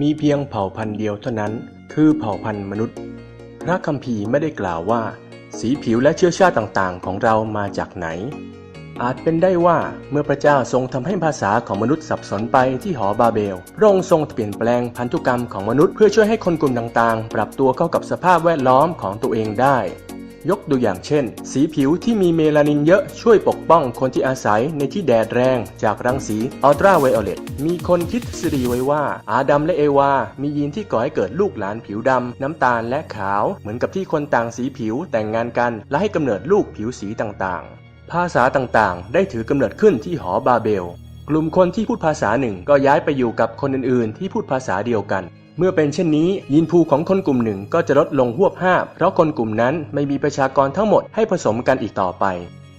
มีเพียงเผ่าพันธุ์เดียวเท่านั้น คือเผ่าพันธุ์มนุษย์ พระคัมภีร์ไม่ได้กล่าวว่า สีผิวและเชื้อชาติต่างๆ ของเรามาจากไหน อาจเป็นได้ว่าเมื่อพระเจ้าทรงทำให้ภาษาของมนุษย์สับสนไปที่หอบาเบล พระองค์ทรงเปลี่ยนแปลงพันธุกรรมของมนุษย์เพื่อช่วยให้คนกลุ่มต่างๆ ปรับตัวเข้ากับสภาพแวดล้อมของตัวเองได้ ยกตัวอย่างเช่น สีผิวที่มีเมลานินเยอะช่วยปกป้องคนที่อาศัยในที่แดดแรงจากรังสีอัลตราไวโอเลตมีคนคิดทฤษฎีไว้ว่า อาดัมและเอวา มียีนที่ก่อให้เกิดลูกหลานผิวดำ น้ำตาลและขาว เหมือนกับที่คนต่างสีผิวแต่งงานกัน และให้กำเนิดลูกผิวสีต่างๆ ภาษาต่างๆ ได้ถือกำเนิดขึ้นที่หอบาเบล กลุ่มคนที่พูดภาษาหนึ่งก็ย้ายไปอยู่กับคนอื่นๆ ที่พูดภาษาเดียวกัน เมื่อเป็นเช่นนี้ ยีนภูของคนกลุ่มหนึ่งก็จะลดลงหวบห้าเพราะคนกลุ่มนั้นไม่มีประชากรทั้งหมดให้ผสมกันอีกต่อไป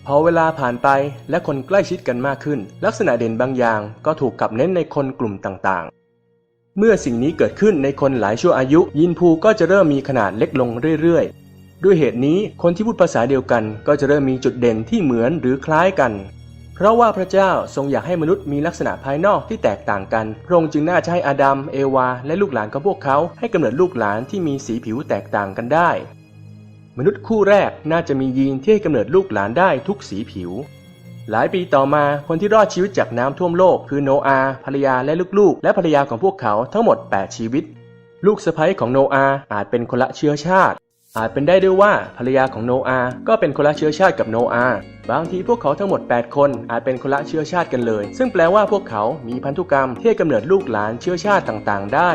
พอเวลาผ่านไปและคนใกล้ชิดกันมากขึ้น ลักษณะเด่นบางอย่างก็ถูกกลับเน้นในคนกลุ่มต่างๆ เมื่อสิ่งนี้เกิดขึ้นในคนหลายชั่วอายุยีนภูก็จะเริ่มมีขนาดเล็กลงเรื่อยๆ ด้วยเหตุนี้คนที่พูดภาษาเดียวกัน ก็จะเริ่มมีจุดเด่นที่เหมือนหรือคล้ายกัน เพราะว่าพระเจ้าทรงอยากให้มนุษย์มีลักษณะภายนอกที่แตกต่างกัน พระองค์จึงน่าจะให้อาดัม เอวา และลูกหลานของพวกเขา ให้กำเนิดลูกหลานที่มีสีผิวแตกต่างกันได้ มนุษย์คู่แรกน่าจะมียีนที่ให้กำเนิดลูกหลานได้ทุกสีผิว หลายปีต่อมาคนที่รอดชีวิตจากน้ำท่วมโลก คือโนอาห์ภรรยาและลูกๆ และภรรยาของพวกเขาทั้งหมด 8 ชีวิต ลูกสะใภ้ของโนอาห์อาจเป็นคนละเชื้อชาติ อาจเป็นได้ด้วยว่าภรรยาของโนอาห์ก็เป็นคนละเชื้อชาติกับโนอาห์บางทีพวกเขาทั้งหมด 8 คนอาจเป็นคนละเชื้อชาติกันเลย ซึ่งแปลว่าพวกเขามีพันธุกรรมที่กำเนิดลูกหลานเชื้อชาติต่างๆ ได้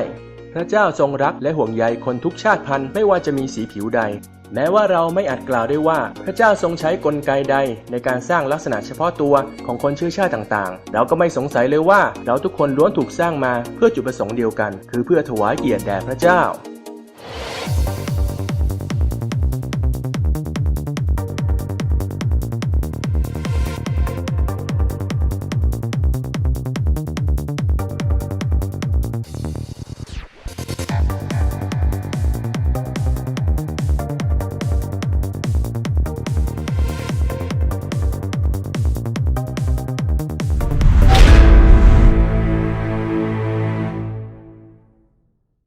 พระเจ้าทรงรักและห่วงใยคนทุกชาติพันธุ์ไม่ว่าจะมีสีผิวใด แม้ว่าเราไม่อาจกล่าวได้ว่าพระเจ้าทรงใช้กลไกใด ในการสร้างลักษณะเฉพาะตัวของคนเชื้อชาติต่างๆ เราก็ไม่สงสัยเลยว่าเราทุกคนล้วนถูกสร้างมาเพื่อจุดประสงค์เดียวกัน คือเพื่อถวายเกียรติแด่พระเจ้า